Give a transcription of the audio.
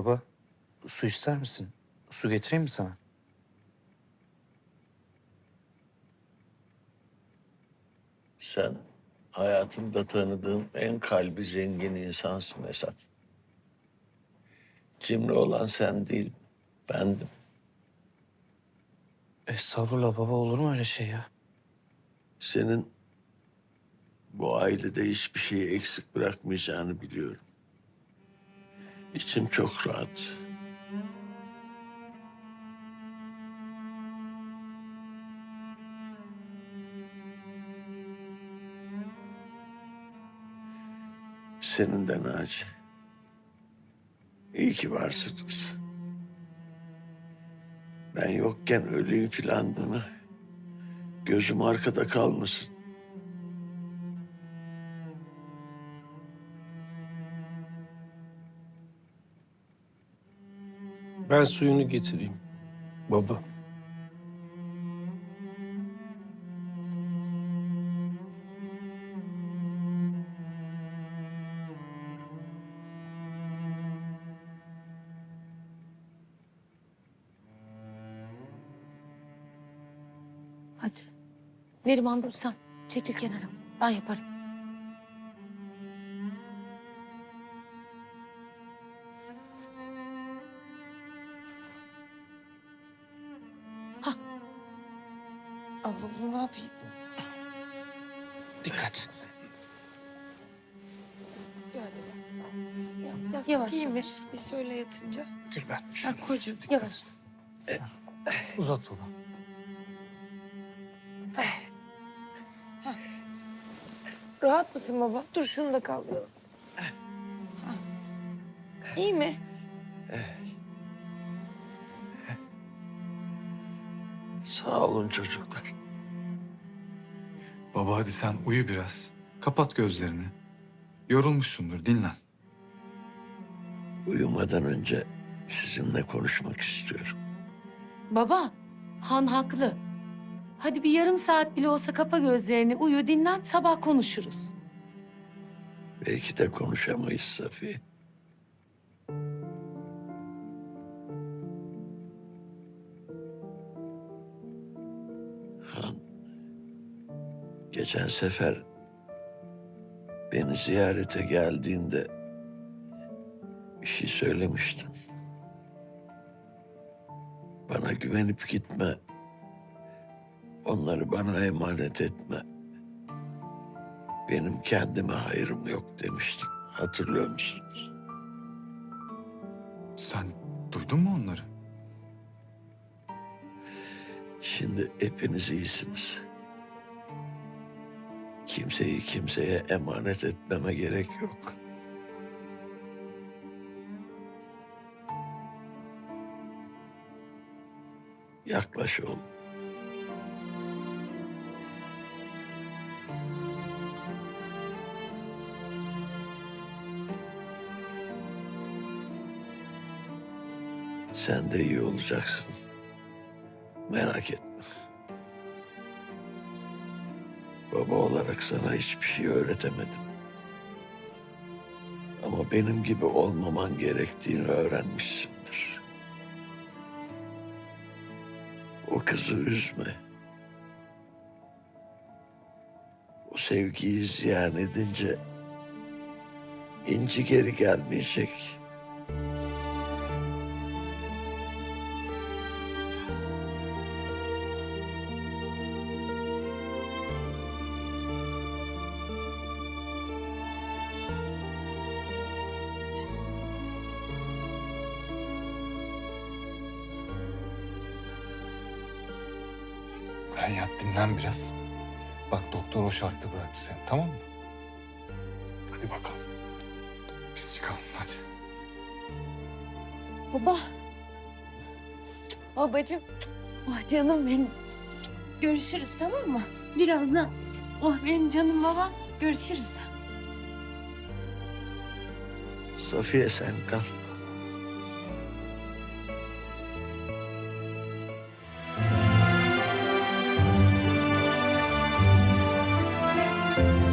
Baba, su ister misin? Su getireyim mi sana? Sen hayatımda tanıdığım en kalbi zengin insansın Esat. Cimri olan sen değil, bendim. Estağfurullah baba olur mu öyle şey ya? Senin bu ailede hiçbir şeyi eksik bırakmayacağını biliyorum. İçim çok rahat. Senin de Naci. İyi ki varsınız. Ben yokken öleyim filan bunu. Gözüm arkada kalmasın. Ben suyunu getireyim. Baba. Hadi. Neriman dur sen. Çekil kenara. Ben yaparım. Abla bunu ne yapayım? Dikkat. Gel baba. Ya, yastık Yavaş, iyi mi? Bir söyle yatınca. Gülben. Ha kocuğum. Yavaş. Uzat baba. Rahat mısın baba? Dur şunu da kaldıralım. Ha. İyi mi? Sağ olun çocuklar. Baba hadi sen uyu biraz. Kapat gözlerini. Yorulmuşsundur, dinlen. Uyumadan önce sizinle konuşmak istiyorum. Baba, Han haklı. Hadi bir yarım saat bile olsa kapa gözlerini, uyu, dinlen, sabah konuşuruz. Belki de konuşamayız Safiye. Geçen sefer beni ziyarete geldiğinde bir şey söylemiştin. Bana güvenip gitme. Onları bana emanet etme. Benim kendime hayırım yok demiştin. Hatırlıyor musunuz? Sen duydun mu onları? Şimdi hepiniz iyisiniz. Kimseyi kimseye emanet etmeme gerek yok. Yaklaş oğlum. Sen de iyi olacaksın. Merak etme. Baba olarak sana hiçbir şey öğretemedim. Ama benim gibi olmaman gerektiğini öğrenmişsindir. O kızı üzme. O sevgiyi ziyan edince inci geri gelmeyecek. Sen yat dinlen biraz. Bak doktor o şartta bıraktı seni tamam mı? Hadi bakalım. Biz çıkalım hadi. Baba. Babacığım. Oh canım benim. Görüşürüz tamam mı? Birazdan. Oh benim canım babam. Görüşürüz. Safiye sen kal. Bye.